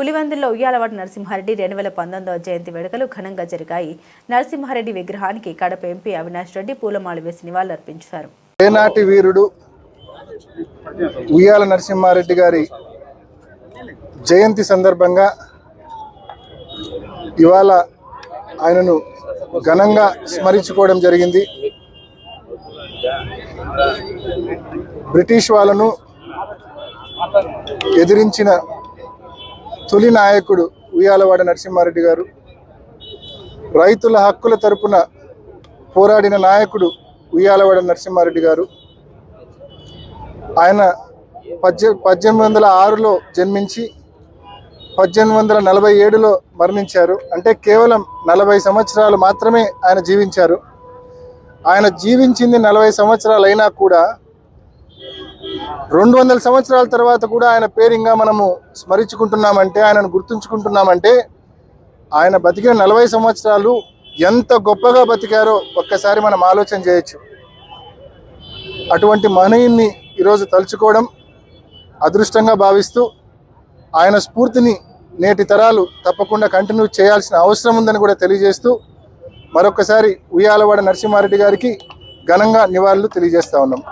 పులివెందుల్లో ఉయ్యాలవాడ నరసింహారెడ్డి రెండు వేల పంతొమ్మిదవ జయంతి వేడుకలు ఘనంగా జరిగాయి. నరసింహారెడ్డి విగ్రహానికి కడప ఎంపీ అవినాష్ రెడ్డి పూలమాల వేసి నివాళులర్పించారు. ఏనాటి వీరుడు ఉయ్యాల నరసింహారెడ్డి గారి జయంతి సందర్భంగా ఇవాళ ఆయనను ఘనంగా స్మరించుకోవడం జరిగింది. బ్రిటిష్ వాళ్ళను ఎదిరించిన తొలి నాయకుడు ఉయ్యాలవాడ నరసింహారెడ్డి గారు. రైతుల హక్కుల తరపున పోరాడిన నాయకుడు ఉయ్యాలవాడ నరసింహారెడ్డి గారు. ఆయన పద్దె పద్దెనిమిది వందల ఆరులో జన్మించి పద్దెనిమిది వందల నలభై ఏడులో మరణించారు. అంటే కేవలం నలభై సంవత్సరాలు మాత్రమే ఆయన జీవించారు. ఆయన జీవించింది నలభై సంవత్సరాలు అయినా కూడా రెండు వందల సంవత్సరాల తర్వాత కూడా ఆయన పేరు ఇంకా మనము స్మరించుకుంటున్నామంటే ఆయనను గుర్తుంచుకుంటున్నామంటే ఆయన బతికిన నలభై సంవత్సరాలు ఎంత గొప్పగా బతికారో ఒక్కసారి మనం ఆలోచన చేయొచ్చు. అటువంటి మహనీయుని ఈరోజు తలుచుకోవడం అదృష్టంగా భావిస్తూ ఆయన స్ఫూర్తిని నేటి తరాలు తప్పకుండా కంటిన్యూ చేయాల్సిన అవసరం ఉందని కూడా తెలియజేస్తూ మరొకసారి ఉయ్యాలవాడ నరసింహారెడ్డి గారికి ఘనంగా నివాళులు తెలియజేస్తా ఉన్నాం.